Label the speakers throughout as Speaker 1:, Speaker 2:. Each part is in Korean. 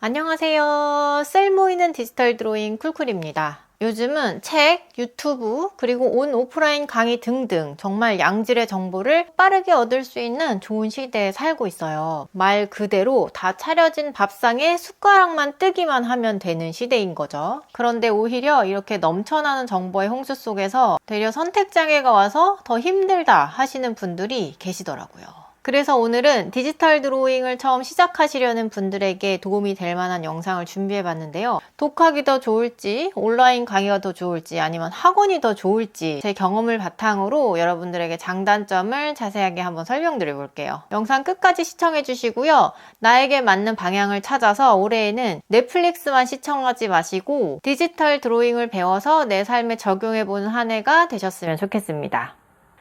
Speaker 1: 안녕하세요. 셀 모이는 디지털 드로잉 쿨쿨입니다. 요즘은 책, 유튜브, 그리고 온 오프라인 강의 등등 정말 양질의 정보를 빠르게 얻을 수 있는 좋은 시대에 살고 있어요. 말 그대로 다 차려진 밥상에 숟가락만 뜨기만 하면 되는 시대인 거죠. 그런데 오히려 이렇게 넘쳐나는 정보의 홍수 속에서 되려 선택장애가 와서 더 힘들다 하시는 분들이 계시더라고요. 그래서 오늘은 디지털 드로잉을 처음 시작하시려는 분들에게 도움이 될 만한 영상을 준비해 봤는데요. 독학이 더 좋을지, 온라인 강의가 더 좋을지, 아니면 학원이 더 좋을지 제 경험을 바탕으로 여러분들에게 장단점을 자세하게 한번 설명드려 볼게요. 영상 끝까지 시청해 주시고요. 나에게 맞는 방향을 찾아서 올해에는 넷플릭스만 시청하지 마시고 디지털 드로잉을 배워서 내 삶에 적용해 보는 한 해가 되셨으면 좋겠습니다.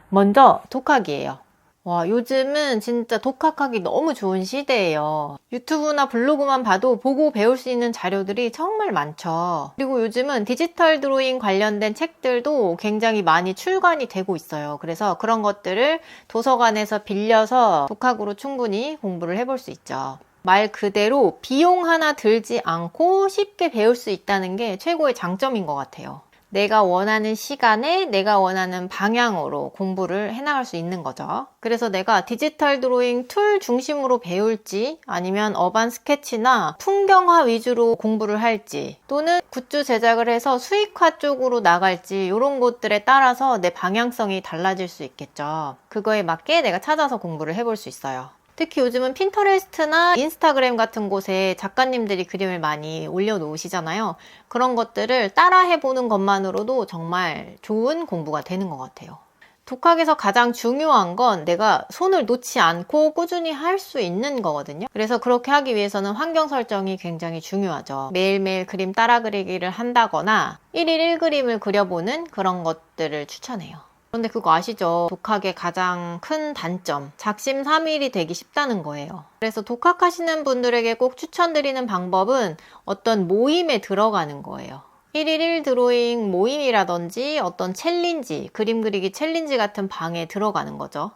Speaker 1: 먼저 독학이에요. 와, 요즘은 진짜 독학하기 너무 좋은 시대예요. 유튜브나 블로그만 봐도 보고 배울 수 있는 자료들이 정말 많죠. 그리고 요즘은 디지털 드로잉 관련된 책들도 굉장히 많이 출간이 되고 있어요. 그래서 그런 것들을 도서관에서 빌려서 독학으로 충분히 공부를 해볼 수 있죠. 말 그대로 비용 하나 들지 않고 쉽게 배울 수 있다는 게 최고의 장점인 것 같아요. 내가 원하는 시간에 내가 원하는 방향으로 공부를 해나갈 수 있는 거죠. 그래서 내가 디지털 드로잉 툴 중심으로 배울지 아니면 어반 스케치나 풍경화 위주로 공부를 할지 또는 굿즈 제작을 해서 수익화 쪽으로 나갈지 이런 것들에 따라서 내 방향성이 달라질 수 있겠죠. 그거에 맞게 내가 찾아서 공부를 해볼 수 있어요. 특히 요즘은 핀터레스트나 인스타그램 같은 곳에 작가님들이 그림을 많이 올려놓으시잖아요. 그런 것들을 따라 해보는 것만으로도 정말 좋은 공부가 되는 것 같아요. 독학에서 가장 중요한 건 내가 손을 놓지 않고 꾸준히 할 수 있는 거거든요. 그래서 그렇게 하기 위해서는 환경 설정이 굉장히 중요하죠. 매일매일 그림 따라 그리기를 한다거나 1일 1그림을 그려보는 그런 것들을 추천해요. 그런데 그거 아시죠? 독학의 가장 큰 단점. 작심삼일이 되기 쉽다는 거예요. 그래서 독학하시는 분들에게 꼭 추천드리는 방법은 어떤 모임에 들어가는 거예요. 1일 1 드로잉 모임이라든지 어떤 챌린지, 그림 그리기 챌린지 같은 방에 들어가는 거죠.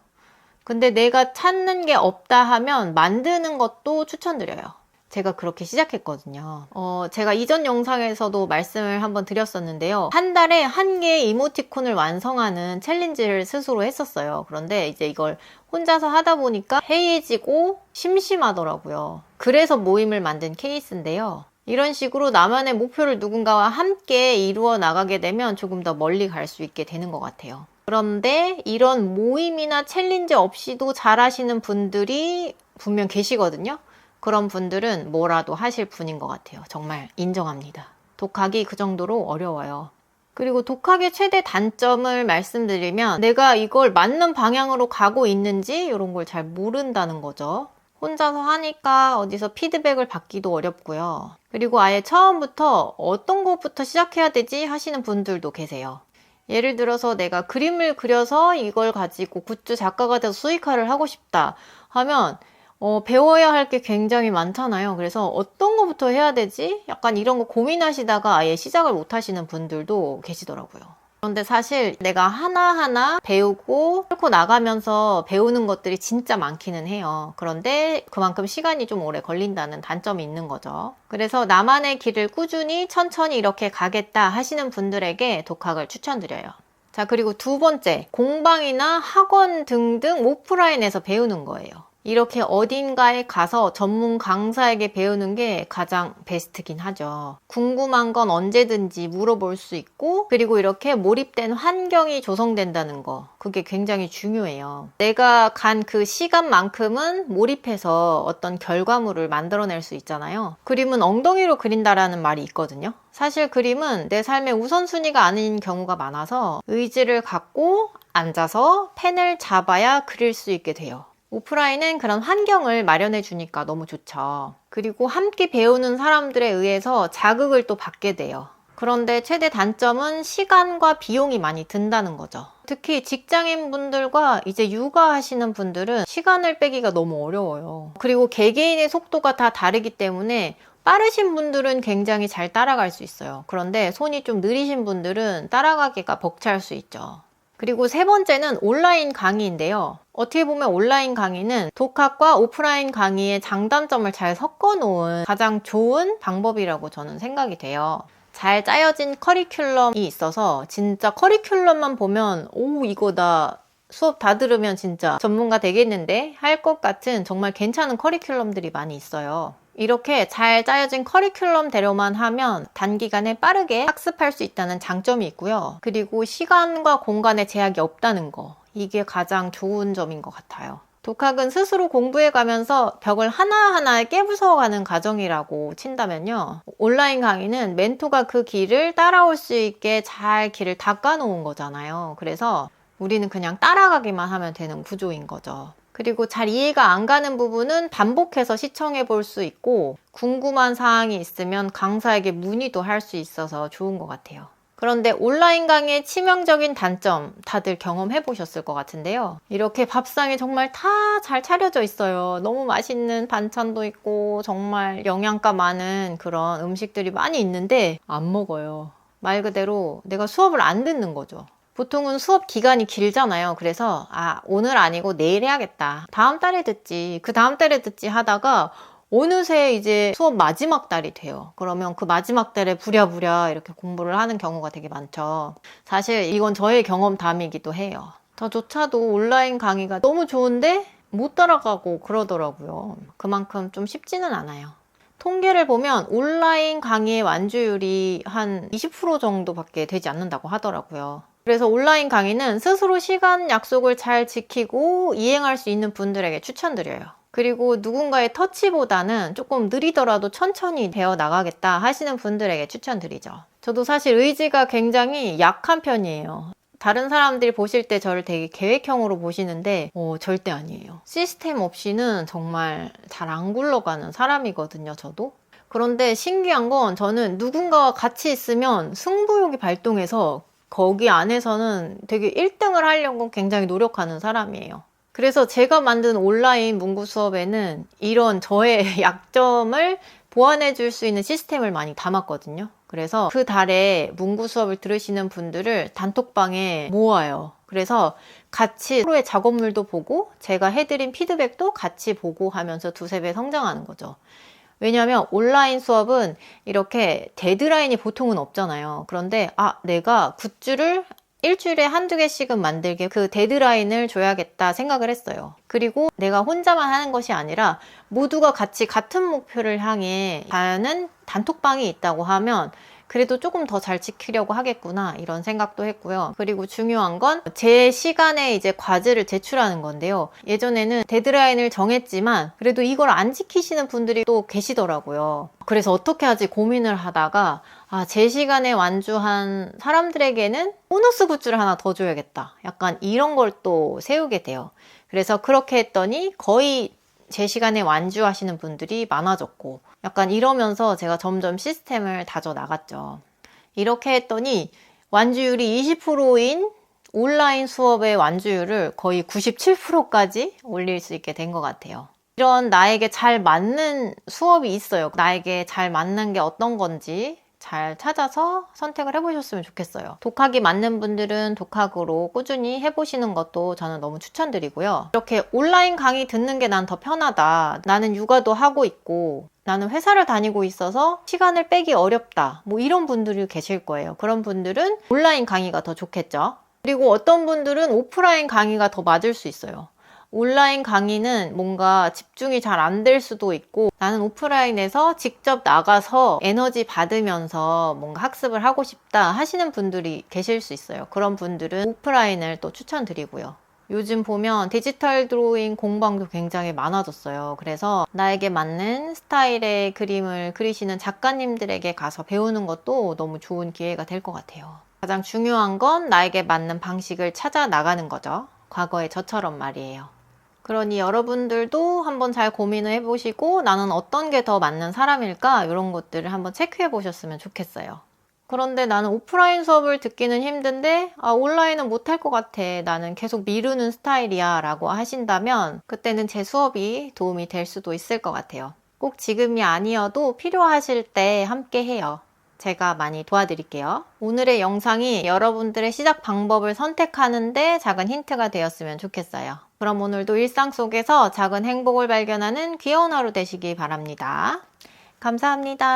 Speaker 1: 근데 내가 찾는 게 없다 하면 만드는 것도 추천드려요. 제가 그렇게 시작했거든요. 어, 제가 이전 영상에서도 말씀을 한번 드렸었는데요. 한 달에 한 개의 이모티콘을 완성하는 챌린지를 스스로 했었어요. 그런데 이제 이걸 혼자서 하다 보니까 해이해지고 심심하더라고요. 그래서 모임을 만든 케이스인데요. 이런 식으로 나만의 목표를 누군가와 함께 이루어 나가게 되면 조금 더 멀리 갈 수 있게 되는 것 같아요. 그런데 이런 모임이나 챌린지 없이도 잘 하시는 분들이 분명 계시거든요. 그런 분들은 뭐라도 하실 분인 것 같아요. 정말 인정합니다. 독학이 그 정도로 어려워요. 그리고 독학의 최대 단점을 말씀드리면 내가 이걸 맞는 방향으로 가고 있는지 이런 걸 잘 모른다는 거죠. 혼자서 하니까 어디서 피드백을 받기도 어렵고요. 그리고 아예 처음부터 어떤 것부터 시작해야 되지 하시는 분들도 계세요. 예를 들어서 내가 그림을 그려서 이걸 가지고 굿즈 작가가 돼서 수익화를 하고 싶다 하면 어, 배워야 할 게 굉장히 많잖아요. 그래서 어떤 것부터 해야 되지? 약간 이런 거 고민하시다가 아예 시작을 못 하시는 분들도 계시더라고요. 그런데 사실 내가 하나하나 배우고 뚫고 나가면서 배우는 것들이 진짜 많기는 해요. 그런데 그만큼 시간이 좀 오래 걸린다는 단점이 있는 거죠. 그래서 나만의 길을 꾸준히 천천히 이렇게 가겠다 하시는 분들에게 독학을 추천드려요. 자, 그리고 두 번째, 공방이나 학원 등등 오프라인에서 배우는 거예요. 이렇게 어딘가에 가서 전문 강사에게 배우는 게 가장 베스트긴 하죠. 궁금한 건 언제든지 물어볼 수 있고, 그리고 이렇게 몰입된 환경이 조성된다는 거. 그게 굉장히 중요해요. 내가 간 그 시간만큼은 몰입해서 어떤 결과물을 만들어낼 수 있잖아요. 그림은 엉덩이로 그린다라는 말이 있거든요. 사실 그림은 내 삶의 우선순위가 아닌 경우가 많아서 의지를 갖고 앉아서 펜을 잡아야 그릴 수 있게 돼요. 오프라인은 그런 환경을 마련해 주니까 너무 좋죠. 그리고 함께 배우는 사람들에 의해서 자극을 또 받게 돼요. 그런데 최대 단점은 시간과 비용이 많이 든다는 거죠. 특히 직장인 분들과 이제 육아하시는 분들은 시간을 빼기가 너무 어려워요. 그리고 개개인의 속도가 다 다르기 때문에 빠르신 분들은 굉장히 잘 따라갈 수 있어요. 그런데 손이 좀 느리신 분들은 따라가기가 벅찰 수 있죠. 그리고 세 번째는 온라인 강의인데요. 어떻게 보면 온라인 강의는 독학과 오프라인 강의의 장단점을 잘 섞어 놓은 가장 좋은 방법이라고 저는 생각이 돼요. 잘 짜여진 커리큘럼이 있어서 진짜 커리큘럼만 보면 오 이거 나 수업 다 들으면 진짜 전문가 되겠는데 할 것 같은 정말 괜찮은 커리큘럼들이 많이 있어요. 이렇게 잘 짜여진 커리큘럼 대로만 하면 단기간에 빠르게 학습할 수 있다는 장점이 있고요. 그리고 시간과 공간의 제약이 없다는 거. 이게 가장 좋은 점인 것 같아요. 독학은 스스로 공부해 가면서 벽을 하나하나 깨부숴 가는 과정이라고 친다면요. 온라인 강의는 멘토가 그 길을 따라올 수 있게 잘 길을 닦아 놓은 거잖아요. 그래서 우리는 그냥 따라가기만 하면 되는 구조인 거죠. 그리고 잘 이해가 안 가는 부분은 반복해서 시청해 볼 수 있고 궁금한 사항이 있으면 강사에게 문의도 할 수 있어서 좋은 것 같아요. 그런데 온라인 강의의 치명적인 단점 다들 경험해 보셨을 것 같은데요. 이렇게 밥상에 정말 다 잘 차려져 있어요. 너무 맛있는 반찬도 있고 정말 영양가 많은 그런 음식들이 많이 있는데 안 먹어요. 말 그대로 내가 수업을 안 듣는 거죠. 보통은 수업 기간이 길잖아요. 그래서 아 오늘 아니고 내일 해야겠다. 다음 달에 듣지. 그 다음 달에 듣지 하다가 어느새 이제 수업 마지막 달이 돼요. 그러면 그 마지막 달에 부랴부랴 이렇게 공부를 하는 경우가 되게 많죠. 사실 이건 저의 경험담이기도 해요. 저조차도 온라인 강의가 너무 좋은데 못 따라가고 그러더라고요. 그만큼 좀 쉽지는 않아요. 통계를 보면 온라인 강의의 완주율이 한 20% 정도밖에 되지 않는다고 하더라고요. 그래서 온라인 강의는 스스로 시간 약속을 잘 지키고 이행할 수 있는 분들에게 추천드려요. 그리고 누군가의 터치보다는 조금 느리더라도 천천히 배워 나가겠다 하시는 분들에게 추천드리죠. 저도 사실 의지가 굉장히 약한 편이에요. 다른 사람들이 보실 때 저를 되게 계획형으로 보시는데 어, 절대 아니에요. 시스템 없이는 정말 잘 안 굴러가는 사람이거든요, 저도. 그런데 신기한 건 저는 누군가와 같이 있으면 승부욕이 발동해서 거기 안에서는 되게 1등을 하려고 굉장히 노력하는 사람이에요. 그래서 제가 만든 온라인 문구 수업에는 이런 저의 약점을 보완해 줄 수 있는 시스템을 많이 담았거든요. 그래서 그 달에 문구 수업을 들으시는 분들을 단톡방에 모아요. 그래서 같이 서로의 작업물도 보고 제가 해드린 피드백도 같이 보고 하면서 두세 배 성장하는 거죠. 왜냐하면 온라인 수업은 이렇게 데드라인이 보통은 없잖아요. 그런데 아 내가 굿즈를 일주일에 한두 개씩은 만들게 그 데드라인을 줘야겠다 생각을 했어요. 그리고 내가 혼자만 하는 것이 아니라 모두가 같이 같은 목표를 향해 가는 단톡방이 있다고 하면 그래도 조금 더 잘 지키려고 하겠구나 이런 생각도 했고요. 그리고 중요한 건 제 시간에 이제 과제를 제출하는 건데요. 예전에는 데드라인을 정했지만 그래도 이걸 안 지키시는 분들이 또 계시더라고요. 그래서 어떻게 하지 고민을 하다가 아, 제 시간에 완주한 사람들에게는 보너스 굿즈를 하나 더 줘야겠다. 약간 이런 걸 또 세우게 돼요. 그래서 그렇게 했더니 거의 제 시간에 완주하시는 분들이 많아졌고 약간 이러면서 제가 점점 시스템을 다져 나갔죠. 이렇게 했더니 완주율이 20%인 온라인 수업의 완주율을 거의 97%까지 올릴 수 있게 된 것 같아요. 이런 나에게 잘 맞는 수업이 있어요. 나에게 잘 맞는 게 어떤 건지 잘 찾아서 선택을 해보셨으면 좋겠어요. 독학이 맞는 분들은 독학으로 꾸준히 해보시는 것도 저는 너무 추천드리고요. 이렇게 온라인 강의 듣는 게 난 더 편하다. 나는 육아도 하고 있고 나는 회사를 다니고 있어서 시간을 빼기 어렵다. 뭐 이런 분들이 계실 거예요. 그런 분들은 온라인 강의가 더 좋겠죠. 그리고 어떤 분들은 오프라인 강의가 더 맞을 수 있어요. 온라인 강의는 뭔가 집중이 잘 안 될 수도 있고 나는 오프라인에서 직접 나가서 에너지 받으면서 뭔가 학습을 하고 싶다 하시는 분들이 계실 수 있어요. 그런 분들은 오프라인을 또 추천드리고요. 요즘 보면 디지털 드로잉 공방도 굉장히 많아졌어요. 그래서 나에게 맞는 스타일의 그림을 그리시는 작가님들에게 가서 배우는 것도 너무 좋은 기회가 될 것 같아요. 가장 중요한 건 나에게 맞는 방식을 찾아 나가는 거죠. 과거의 저처럼 말이에요. 그러니 여러분들도 한번 잘 고민을 해보시고 나는 어떤 게 더 맞는 사람일까 이런 것들을 한번 체크해 보셨으면 좋겠어요. 그런데 나는 오프라인 수업을 듣기는 힘든데 아, 온라인은 못할 것 같아. 나는 계속 미루는 스타일이야 라고 하신다면 그때는 제 수업이 도움이 될 수도 있을 것 같아요. 꼭 지금이 아니어도 필요하실 때 함께 해요. 제가 많이 도와드릴게요. 오늘의 영상이 여러분들의 시작 방법을 선택하는데 작은 힌트가 되었으면 좋겠어요. 그럼 오늘도 일상 속에서 작은 행복을 발견하는 귀여운 하루 되시기 바랍니다. 감사합니다.